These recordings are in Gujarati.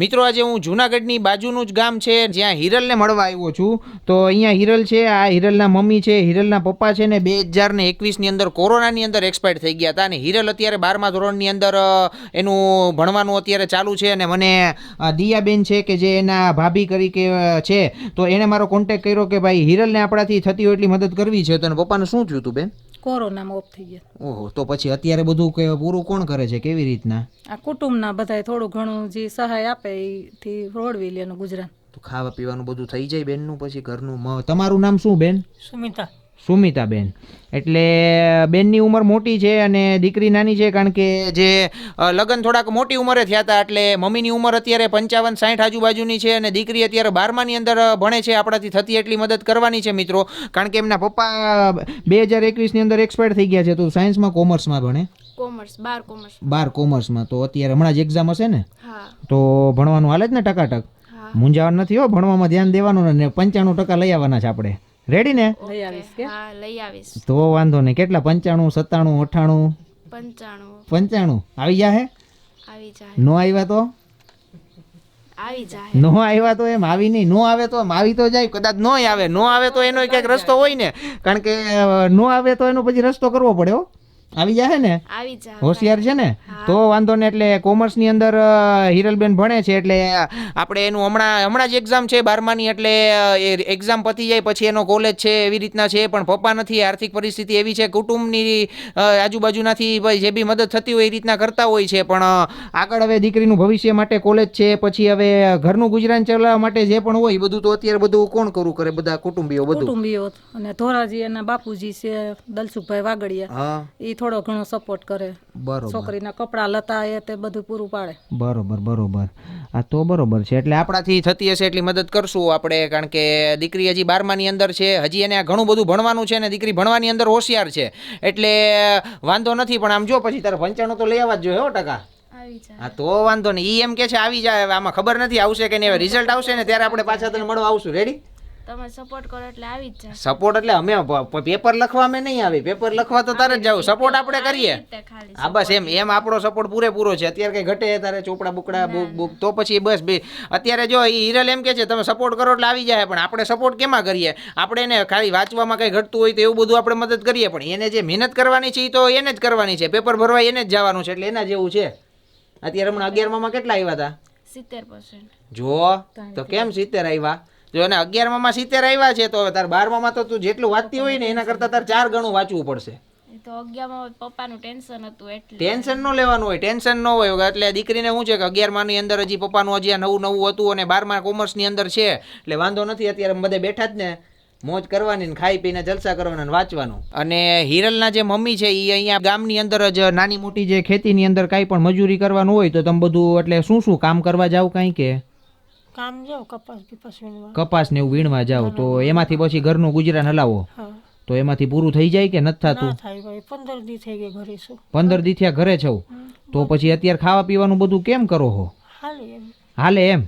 મિત્રો, આજે હું જુનાગઢની બાજુનું જ ગામ છે, જ્યાં હિરલને મળવા આવ્યો છું. તો અહીંયા હિરલ છે, આ હિરલના મમ્મી છે, હિરલના પપ્પા છે ને બે હજાર ને એકવીસની અંદર કોરોનાની અંદર એક્સપાયર થઈ ગયા હતા અને હિરલ અત્યારે બારમા ધોરણની અંદર એનું ભણવાનું અત્યારે ચાલુ છે અને મને દિયાબેન છે કે જે એના ભાભી તરીકે છે, તો એણે મારો કોન્ટેક કર્યો કે ભાઈ હિરલને આપણાથી થતી હોય એટલી મદદ કરવી છે. તો પપ્પાને શું થયું હતું બેન? કોરોનામાં ઓફ થઈ ગયા. ઓહો તો પછી અત્યારે બધું કે પૂરું કોણ કરે છે? કેવી રીતના? આ કુટુંબના બધાય થોડું ઘણું જે સહાય આપે એથી રોડવી લેનું ગુજરાત તો ખાવા પીવાનું બધું થઈ જાય બેનનું પછી ઘરનું? મ- તમારું નામ શું બેન? સુમિતા. સુમિતાબેન. એટલે બેનની ઉંમર મોટી છે અને દીકરી નાની છે કારણ કે જે લગ્ન થોડાક મોટી ઉંમરે થયા હતા એટલે મમ્મીની ઉંમર અત્યારે પંચાવન સાઠ આજુબાજુની છે અને દીકરી અત્યારે બારમાની અંદર ભણે છે. આપણાથી થતી એટલી મદદ કરવાની છે મિત્રો કારણ કે એમના પપ્પા બે હજાર એકવીસની અંદર એક્સપાયર થઈ ગયા છે તો સાયન્સમાં કોમર્સમાં ભણે? કોમર્સ બાર કોમર્સ. બાર કોમર્સમાં તો અત્યારે હમણાં જ એક્ઝામ હશે ને? તો ભણવાનું હાલે જ ને ટકાટક? મૂંઝાવાનું નથી હો ભણવામાં ધ્યાન દેવાનું ને પંચાણું ટકા લઈ આવવાના છે આપણે. રેડી ને? લઈ આવીશ કે? હા લઈ આવીશ. તો વાંધો નહીં. કેટલા? પંચાણું સત્તાણું અઠ્ઠાણું પંચાણું. પંચાણું. આવી જાહે આવી જાય. નો આવ્યા તો? આવી જાય. નો આવ્યા તો એમ? આવી નહીં. નો આવે તો એમ? આવી તો જાય. કદાચ નો આવે. નો આવે તો એનો ક્યાંક રસ્તો હોય ને. કારણ કે નો આવે તો એનો પછી રસ્તો કરવો પડે હો. આવી જાહે ને? હોશિયાર છે ને? તો વાંધો ને એટલે કોમર્સની અંદર અ, હિરલબેન ભણે છે એટલે આપણે એનું હમણાં હમણાં જ એક્ઝામ છે બારમાની એટલે એ એક્ઝામ પતી જાય પછી એનો કોલેજ છે એવી રીતના છે પણ પપ્પા નથી આર્થિક પરિસ્થિતિ એવી છે કુટુંબની આજુબાજુનાથી ભાઈ જે બી મદદ થતી હોય એ રીતના કરતા હોય છે પણ આગળ હવે દીકરીનું ભવિષ્ય માટે કોલેજ છે પછી હવે ઘરનું ગુજરાન ચલાવવા માટે જે પણ હોય એ બધું તો અત્યારે બધું કોણ કરું કરે બધા કુટુંબીઓ બધું? કુટુંબીઓ. અને ધોરાજી એના બાપુજી છે દલસુખભાઈ વાગડિયા. એ થોડો ઘણો સપોર્ટ કરે. બરોબર. છોકરીના કપડાં લતા એ તે બધું પૂરું પાડે. બરોબર બરોબર. આ તો બરોબર છે. એટલે આપણાથી થતી હશે એટલી મદદ કરશું આપણે કારણ કે દીકરી હજી બારમાની અંદર છે. હજી એને આ ઘણું બધું ભણવાનું છે ને દીકરી ભણવાની અંદર હોશિયાર છે. એટલે વાંધો નથી પણ આમ જો પછી તારે પંચાણું તો લઈ આવવા જ જોઈએ હો ટકા. હા તો વાંધો નહીં. ઈ એમ કે છે આવી જાય. આમાં ખબર નથી આવશે કે નહીં. રિઝલ્ટ આવશે ને ત્યારે આપણે પાછા તને મળવા આવશું. રેડી તમે સપોર્ટ કરો એટલે આવી જ જાય સપોર્ટ એટલે અમે પેપર લખવા અમે નહીં આવી. પેપર લખવા તો તારે જ જવું. સપોર્ટ આપણે કરીએ. હા બસ એમ. એમ આપણો સપોર્ટ પૂરેપૂરો છે. અત્યારે કઈ ઘટે તારે ચોપડા બુકડા બુક બુક. તો પછી બસ બે. અત્યારે જો એ હિરલ એમ કે છે તમે સપોર્ટ કરો એટલે આવી જાય. પણ આપણે સપોર્ટ કેમાં કરીએ? આપણે એને ખાલી વાંચવામાં કઈ ઘટતું હોય તો એવું બધું આપણે મદદ કરીએ. પણ એને જે મહેનત કરવાની છે એ તો એને જ કરવાની છે. પેપર ભરવા એને જ જવાનું છે. એટલે એના જેવું છે. અત્યારે હમણાં અગિયારમાં કેટલા આવ્યા હતા સિત્તેર જો તો કેમ સિત્તેર આવ્યા જો એને અગિયારમાં સિત્તેર આવ્યા છે તો હવે તાર બારમાં તો તું જેટલું વાંચતી હોય ને એના કરતાં તાર ચાર ગણું વાંચવું પડશે. તો અગિયારમાં પપ્પાનું ટેન્શન હતું એટલે. ટેન્શન ન લેવાનું હોય ટેન્શન ન હોય. એટલે દીકરીને શું છે કે અગિયારમાની અંદર હજી પપ્પાનું હજી આ નવું નવું હતું અને બારમાં કોમર્સની અંદર છે એટલે વાંધો નથી અત્યારે બધે બેઠા જ ને મોજ કરવાની ને ખાઈ પીને જલસા કરવાના વાંચવાનું. અને હિરલના જે મમ્મી છે એ અહીંયા ગામની અંદર જ નાની મોટી જે ખેતીની અંદર કાંઈ પણ મજૂરી કરવાનું હોય તો તમે બધું એટલે શું શું કામ કરવા જાવ કાંઈ કે? કામ જાવ કપાસ બીપાસ વીણવા. કપાસ ને એવું વીણવા જાવ તો એમાંથી પછી ઘરનું ગુજરાન હલાવો. તો એમાંથી પૂરું થઈ જાય કે નથી થતું? પંદર દી થઈ ગયા ઘરે છું. પંદર દી થયા ઘરે છો? તો પછી અત્યારે ખાવા પીવાનું બધું કેમ કરો હો? હાલે એમ. હાલે એમ?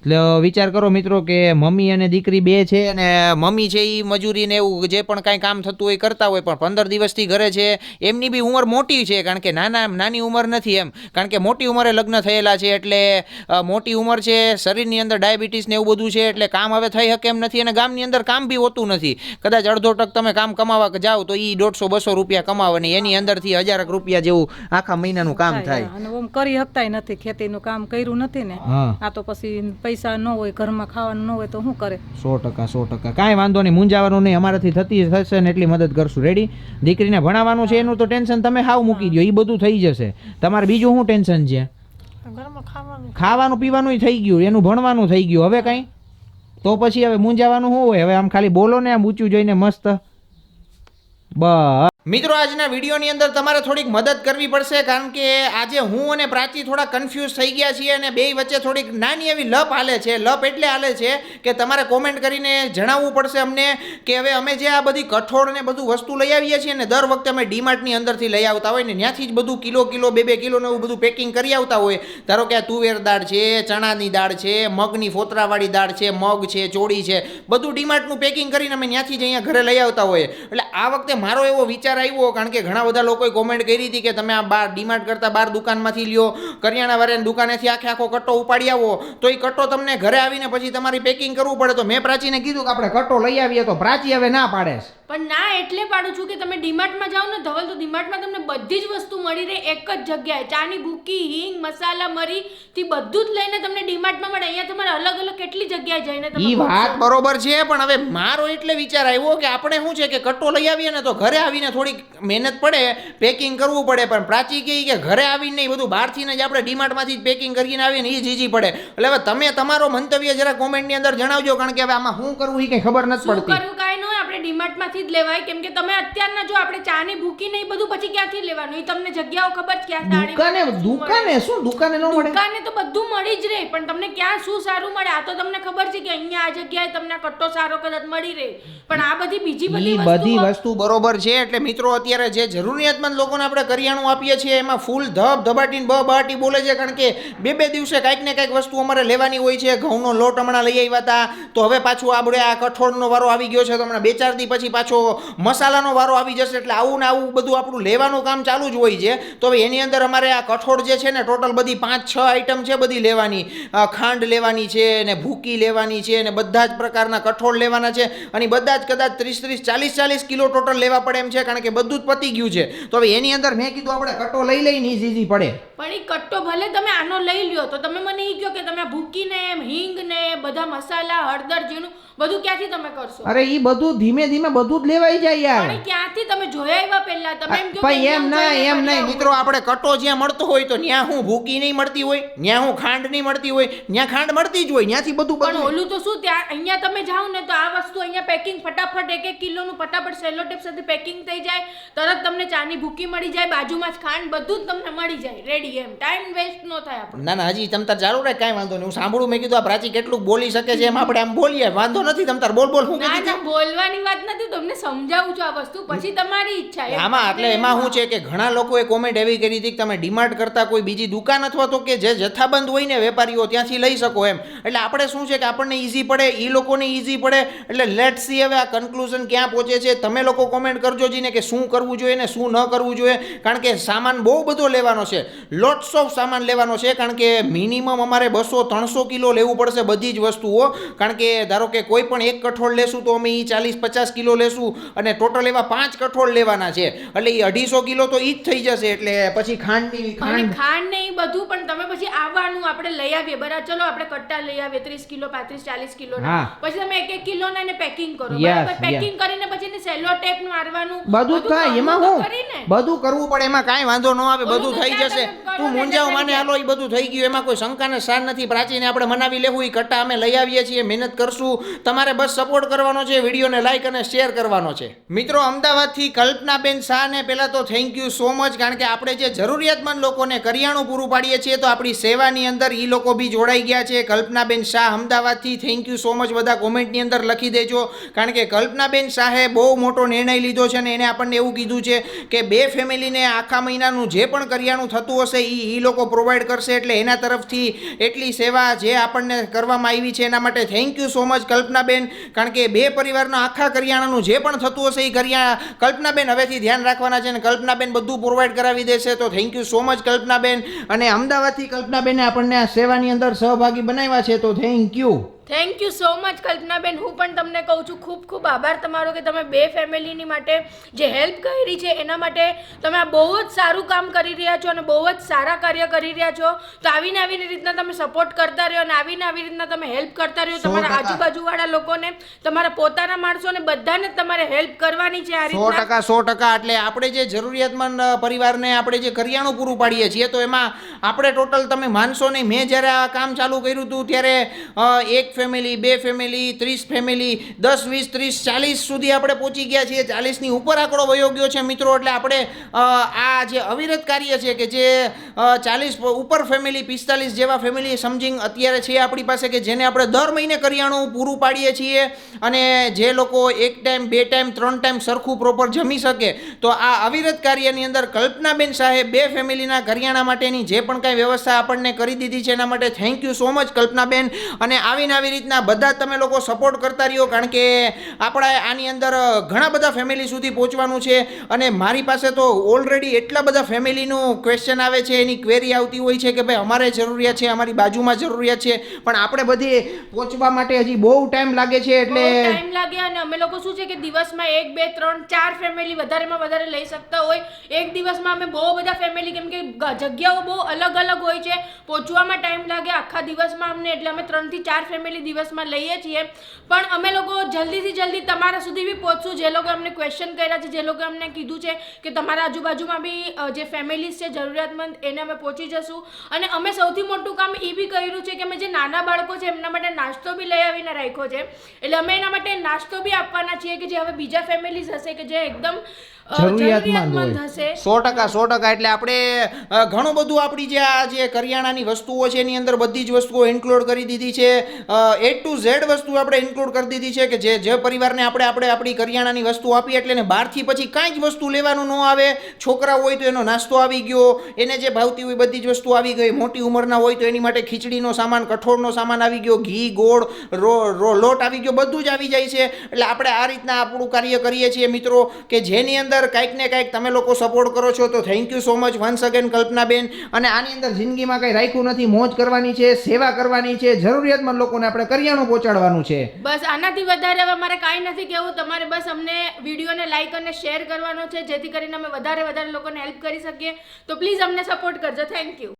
એટલે વિચાર કરો મિત્રો કે મમ્મી અને દીકરી બે છે અને મમ્મી છે એ મજૂરી ને એવું જે પણ કાંઈ કામ થતું હોય કરતા હોય પણ પંદર દિવસથી ઘરે છે એમની બી ઉંમર મોટી છે કારણ કે નાના નાની ઉંમર નથી એમ. કારણ કે મોટી ઉંમરે લગ્ન થયેલા છે એટલે મોટી ઉંમર છે શરીરની અંદર ડાયાબિટીસ ને એવું બધું છે એટલે કામ હવે થઈ શકે એમ નથી અને ગામની અંદર કામ બી હોતું નથી. કદાચ અડધો ટક તમે કામ કમાવા જાઓ તો એ દોઢસો બસો રૂપિયા કમાવાની એની અંદરથી હજારક રૂપિયા જેવું આખા મહિનાનું કામ થાય કરી શકતા નથી ખેતીનું કામ કર્યું નથી ને આ તો પછી પૈસા ન હોય ઘરમાં ખાવાનું ન હોય તો શું કરે? સો ટકા સો ટકા. કાંઈ વાંધો નહીં મૂંઝાવાનું નહીં અમારાથી થતી થશે ને એટલી મદદ કરશું. રેડી દીકરીને ભણાવવાનું છે એનું તો ટેન્શન તમે હાવ મૂકી દો એ બધું થઈ જશે. તમારે બીજું શું ટેન્શન છે? ખાવાનું. ખાવાનું પીવાનું થઈ ગયું એનું ભણવાનું થઈ ગયું. હવે કાંઈ? તો પછી હવે મૂંઝાવાનું શું હોય? હવે આમ ખાલી બોલો ને આમ ઊંચું જોઈને મસ્ત. બસ. મિત્રો, આજના વિડીયોની અંદર તમારે થોડીક મદદ કરવી પડશે, કારણ કે આજે હું અને પ્રાચી થોડા કન્ફ્યુઝ થઈ ગયા છીએ અને બે વચ્ચે થોડીક નાની એવી લપ હાલે છે. લપ એટલે હાલે છે કે તમારે કોમેન્ટ કરીને જણાવવું પડશે અમને કે હવે અમે જે આ બધી કઠોળ ને બધું વસ્તુ લઈ આવીએ છીએ ને, દર વખતે અમે ડીમાર્ટની અંદરથી લઈ આવતા હોય ને, ત્યાંથી જ બધું કિલો કિલો, બે બે કિલો ને એવું બધું પેકિંગ કરી આવતા હોય. ધારો કે આ તુવેર દાળ છે, ચણાની દાળ છે, મગની ફોતરાવાળી દાળ છે, મગ છે, ચોળી છે, બધું ડીમાર્ટનું પેકિંગ કરીને અમે ત્યાંથી જ અહીંયા ઘરે લઈ આવતા હોય. એટલે આ વખતે મારો એવો વિચાર વિચાર આવ્યો કારણ કે ઘણા બધા લોકોએ કોમેન્ટ કરી હતી કે તમે આ બાર ડીમાર્ટ કરતા બાર દુકાનમાંથી લ્યો કરિયાણા વાળાની દુકાનેથી આખે આખો કટ્ટો ઉપાડી આવો. તો એ કટ્ટો તમને ઘરે આવીને પછી તમારી પેકિંગ કરવું પડે. તો મેં પ્રાચીને કીધું કે આપણે કટ્ટો લઈ આવીએ તો પ્રાચી હવે ના પાડે છે. પણ ના એટલે પાડું છું કે તમે ડીમાર્ટમાં જાઓ ને ધવલ તો ડીમાર્ટમાં તમને બધી જ વસ્તુ મળી રહે એક જ જગ્યાએ. ચાની ભૂકી હિંગ મસાલા મરી થી બધું જ લઈને તમને ડીમાર્ટમાં મળે. અહીંયા તમારે અલગ અલગ કેટલી જગ્યાએ જઈને તમે ઈ વાત બરોબર છે પણ હવે મારો એટલે વિચાર આવ્યો કે આપણે શું છે કે કટ્ટો લઈ આવીએ ને તો ઘરે આવીને થોડીક મહેનત પડે પેકિંગ કરવું પડે પણ પ્રાચી કહે કે ઘરે આવીને નહીં બધું બહારથી જ આપણે ડીમાર્ટમાંથી જ પેકિંગ કરીને આવીને એ જ ઈજી પડે. એટલે હવે તમે તમારો મંતવ્ય જરા કોમેન્ટની અંદર જણાવજો કારણ કે હવે આમાં શું કરવું એ કંઈ ખબર નથી પડતી. કરવું કાંઈ ન હોય આપણે ડીમાર્ટમાંથી જ લેવાય. કેમ કે તમે અત્યારના જો આપણે ચાની ભૂકી નહીં બધું પછી ક્યાંથી લેવાનું? એ તમને જગ્યાઓ ખબર ક્યાં સારી દુકાને દુકાને શું? દુકાને ન મળે? દુકાને તો બધું મળી જ રહે પણ તમને ક્યાં શું સારું મળે? આ તો તમને ખબર છે કે અહીંયા આ જગ્યાએ તમને કટ્ટો સારો કદાચ મળી રહે. પણ આ બધી બીજી બધી બધી વસ્તુ બરોબર છે એટલે મિત્રો અત્યારે જે જરૂરિયાતમંદ લોકોને આપણે કરિયાણું આપીએ છીએ, એમાં ફૂલ ધબ ધબાટીને બહાટી બોલે છે, કારણ કે બે બે દિવસે કાંઈક ને કાંઈક વસ્તુ અમારે લેવાની હોય છે. ઘઉંનો લોટ હમણાં લઈ આવ્યા હતા. તો હવે પાછું આપણે આ કઠોળનો વારો આવી ગયો છે, તો હમણાં બે ચાર દી પછી પાછો મસાલાનો વારો આવી જશે, એટલે આવું ને આવું બધું આપણું લેવાનું કામ ચાલુ જ હોય છે. તો હવે એની અંદર અમારે આ કઠોળ જે છે ને, ટોટલ બધી પાંચ છ આઈટમ છે બધી લેવાની. ખાંડ લેવાની છે ને ભૂકી લેવાની છે ને બધા જ પ્રકારના કઠોળ લેવાના છે. અને બધા જ કદાચ ત્રીસ ત્રીસ, ચાલીસ ચાલીસ કિલો ટોટલ લેવા પડે એમ છે, કારણ કે બધું જ પતી ગયું છે. તો હવે એની અંદર મેં કીધું આપણે કટ્ટો લઈ લઈને ઈ ઈઝી પડે. પણ એ કટ્ટો ભલે તમે આનો લઈ લ્યો તો તમે મને એ કહો કે તમે ભૂકીને ભૂકીને હિંગ ને બધા મસાલા હળદર જીનું બધું ક્યાંથી તમે કરશો? અરે એ બધું ધીમે ધીમે બધું જ લેવાઈ જાય યાર. પણ ક્યાંથી તમે જોયા આવ્યા પહેલા? તમે એમ કહો ભાઈ એમ ના એમ નહીં. મિત્રો આપણે કટો જ્યાં મળતો હોય તો ત્યાં હું ભૂકી નહીં મળતી હોય ત્યાં હું ખાંડ નહીં મળતી હોય ત્યાં ખાંડ મળતી જ હોય ત્યાંથી બધું પણ ઓલું તો શું ત્યાં અહીંયા તમે જાઓ ને તો આ વસ્તુ અહીંયા પેકિંગ ફટાફટ એક એક કિલોનું ફટાફટ સેલો ટેપ સાથે પેકિંગ થઈ જાય. તરત તમને ચાની ભૂકી મળી જાય બાજુમાં જ ખાંડ બધું જ તમને મળી જાય. રેડી એમ. ટાઈમ વેસ્ટ ન થાય આપણે. ના ના હજી તમતાર ચાલુ રહે કાંઈ વાંધો નહીં. હું સાંભળું મેં કીધું આ પ્રાચી કેટલું બોલી શકે છે એમ આપણે આમ બોલીએ. વાંધો નથી તમતાર બોલ બોલ હું ના ના બોલવાની વાત નથી તમને સમજાવું છું આ વસ્તુ. પછી તમારી ઈચ્છા. આમાં એટલે એમાં શું છે કે ઘણા લોકોએ કોમેન્ટ એવી કરી હતી કે તમે ડિમાર્ટ કરતા કોઈ બીજી દુકાન અથવા તો કે જે જથ્થાબંધ હોય ને વેપારીઓ ત્યાંથી લઈ શકો એમ. એટલે આપણે શું છે કે આપણને ઈઝી પડે એ લોકોને ઈઝી પડે. એટલે લેટ સી હવે આ કન્ક્લુઝન ક્યાં પહોંચે છે. તમે લોકો કોમેન્ટ કરજો જીને કે શું કરવું જોઈએ ને શું ન કરવું જોઈએ? કારણ કે સામાન બહુ બધો લેવાનો છે. લોટ્સ ઓફ સામાન લેવાનો છે. કારણ કે મિનિમમ અમારે બસો ત્રણસો કિલો લેવું પડશે બધી જ વસ્તુઓ. કારણ કે ધારો કે કોઈ પણ એક કઠોળ લેશું તો અમે એ ચાલીસ પચાસ કિલો લેશું અને ટોટલ એવા પાંચ કઠોળ લેવાના છે. એટલે એ અઢીસો કિલો તો ઈ જ થઈ જશે. એટલે પછી ખાંડની ખાંડ. ખાંડ ને એ બધું પણ તમે પછી આવવાનું આપણે લઈ આવીએ. બરાબર ચલો આપણે કટ્ટા લઈ આવીએ. ત્રીસ કિલો પાંત્રીસ ચાલીસ કિલો પછી તમે એક એક કિલો ને પેકિંગ કરો બરાબર? પેકિંગ કરીને પછી સેલો ટેપ મારવાનું. બધું જ થાય એમાં કરવું હું તો ખરી ને. બધું કરવું પડે એમાં કાંઈ વાંધો ન આવે બધું થઈ જશે. તું મૂંઝાવ માને હાલો એ બધું થઈ ગયું. એમાં કોઈ શંકાને સાર નથી. પ્રાચીને આપણે મનાવી લેવું એ કટ્ટા અમે લઈ આવીએ છીએ મહેનત કરશું. તમારે બસ સપોર્ટ કરવાનો છે વિડીયોને લાઈક અને શેર કરવાનો છે. મિત્રો અમદાવાદથી કલ્પનાબેન શાહને પહેલાં તો થેન્ક યુ સો મચ કારણ કે આપણે જે જરૂરિયાતમંદ લોકોને કરિયાણું પૂરું પાડીએ છીએ તો આપણી સેવાની અંદર એ લોકો બી જોડાઈ ગયા છે. કલ્પનાબેન શાહ અમદાવાદથી થેન્ક યુ સો મચ બધા કોમેન્ટની અંદર લખી દેજો. કારણ કે કલ્પનાબેન શાહે બહુ મોટો નિર્ણય લીધો છે અને એને આપણને એવું કીધું છે કે બે ફેમિલીને આખા મહિનાનું જે પણ કરિયાણું થતું હશે એ એ લોકો પ્રોવાઈડ કરશે એટલે એના તરફથી એટલી સેવા જે આપણને કરવામાં આવી છે એના માટે થેન્ક યુ સો મચ કલ્પનાબેન. કારણ કે બે પરિવારના આખા કરિયાણાનું જે પણ થતું હશે એ કરિયા કલ્પનાબેન હવેથી ધ્યાન રાખવાના છે અને કલ્પનાબેન બધું પ્રોવાઈડ કરાવી દેશે, તો thank you so much Kalpanaben. અને અમદાવાદથી કલ્પનાબેને આપણને આ સેવાની અંદર સહભાગી બનાવ્યા છે, તો thank you thank you so much Kalpanaben. હું પણ તમને કહું છું ખૂબ ખૂબ આભાર તમારો કે તમે બે ફેમિલીની માટે જે હેલ્પ કરી છે એના માટે તમે આ બહુ જ સારું કામ કરી રહ્યા છો અને બહુ જ સારા કાર્ય કરી રહ્યા છો. તો આવીને આવીને રીતના તમે સપોર્ટ કરતા રહ્યો અને આવીને આવી રીતના તમે હેલ્પ કરતા રહ્યો તમારા આજુબાજુવાળા લોકોને તમારા પોતાના માણસોને બધાને તમારે હેલ્પ કરવાની છે આ સો ટકા સો ટકા. એટલે આપણે જે જરૂરિયાતમંદ પરિવારને આપણે જે કરિયાણું પૂરું પાડીએ છીએ તો એમાં આપણે ટોટલ તમે માનશો નહીં મેં જ્યારે આ કામ ચાલુ કર્યું હતું ત્યારે એક ફેમિલી બે ફેમિલી ત્રીસ ફેમિલી દસ, વીસ, ત્રીસ, ચાલીસ સુધી આપણે પહોંચી ગયા છીએ. ચાલીસની ઉપર આંકડો વયો ગયો છે મિત્રો, એટલે આપણે આ જે અવિરત કાર્ય છે કે જે ચાલીસ ઉપર ફેમિલી પિસ્તાલીસ જેવા ફેમિલી સમજિંગ અત્યારે છે આપણી પાસે કે જેને આપણે દર મહિને કરિયાણું પૂરું પાડીએ છીએ અને જે લોકો એક ટાઈમ, બે ટાઈમ, ત્રણ ટાઈમ સરખું પ્રોપર જમી શકે, તો આ અવિરત કાર્યની અંદર કલ્પનાબેન સાહેબ બે ફેમિલીના કરિયાણા માટેની જે પણ કાંઈ વ્યવસ્થા આપણને કરી દીધી છે એના માટે thank you so much Kalpanaben. અને આવીને આવી આવી રીતના બધા તમે લોકો સપોર્ટ કરતા રહ્યો, કારણ કે આપણે આની અંદર ઘણા બધા ફેમિલી સુધી પહોંચવાનું છે. અને મારી પાસે તો ઓલરેડી એટલા બધા ફેમિલીનું ક્વેશ્ચન આવે છે, એની ક્વેરી આવતી હોય છે કે ભાઈ અમારે જરૂરિયાત છે, અમારી બાજુમાં જરૂરિયાત છે. પણ આપણે બધી પહોંચવા માટે હજી બહુ ટાઈમ લાગે છે એટલે ટાઈમ લાગે અને અમે લોકો શું છે કે દિવસમાં એક, બે, ત્રણ, ચાર ફેમિલી વધારેમાં વધારે લઈ શકતા હોય. એક દિવસમાં અમે બહુ બધા ફેમિલી કેમ કે જગ્યાઓ બહુ અલગ અલગ હોય છે. પહોંચવામાં ટાઈમ લાગે, આખા દિવસમાં અમને, એટલે અમે ત્રણથી ચાર ફેમિલી દિવસમાં લઈએ છીએ. પણ અમે લોકો જલ્દીથી જલ્દી તમારા સુધી બી પહોંચશું. જે લોકો અમને ક્વેશ્ચન કર્યા છે, જે લોકો અમને કીધું છે કે તમારા આજુબાજુમાં બી જે ફેમિલીઝ છે, જરૂરિયાતમંદ, એને અમે પહોંચી જશું. અને અમે સૌથી મોટું કામ એ બી કર્યું છે કે અમે જે નાના બાળકો છે, એમના માટે નાસ્તો બી લઈ આવીને રાખ્યો છે. એટલે અમે એના માટે નાસ્તો બી આપવાના છીએ કે જે હવે બીજા ફેમિલીઝ હશે કે જે એકદમ જરૂરિયાતમંદ હશે. સો ટકા સો ટકા. એટલે આપણે ઘણું બધું આપણી જે આ જે કરિયાણાની વસ્તુઓ છે એની અંદર બધી જ વસ્તુઓ ઇન્ક્લુડ કરી દીધી છે. એ ટુ ઝેડ વસ્તુ આપણે ઇન્ક્લુડ કરી દીધી છે કે જે જે પરિવારને આપણે આપણે આપણી કરિયાણાની વસ્તુ આપી એટલે એને બહારથી પછી કાંઈ જ વસ્તુ લેવાનું ન આવે. છોકરા હોય તો એનો નાસ્તો આવી ગયો એને જે ભાવતી હોય બધી જ વસ્તુ આવી ગઈ. મોટી ઉંમરના હોય તો એની માટે ખીચડીનો સામાન કઠોળનો સામાન આવી ગયો ઘી ગોળ રો રો લોટ આવી ગયો બધું જ આવી જાય છે. એટલે આપણે આ રીતના આપણું કાર્ય કરીએ છીએ મિત્રો કે જેની અંદર કાંઈક ને કાંઈક તમે લોકો સપોર્ટ કરો છો, તો thank you so much once again Kalpanaben. અને આની અંદર જિંદગીમાં કંઈ રાખ્યું નથી, મોજ કરવાની છે, સેવા કરવાની છે, જરૂરિયાતમંદ લોકોને આપણે કરિયાણું પહોંચાડવાનું છે. બસ આનાથી વધારે હવે મારે કાંઈ નથી કહેવું. તમારે બસ અમને વિડીયોને લાઈક અને શેર કરવાનો છે, જેથી કરીને અમે વધારે વધારે લોકોને હેલ્પ કરી શકીએ. તો પ્લીઝ અમને સપોર્ટ કરજો. Thank you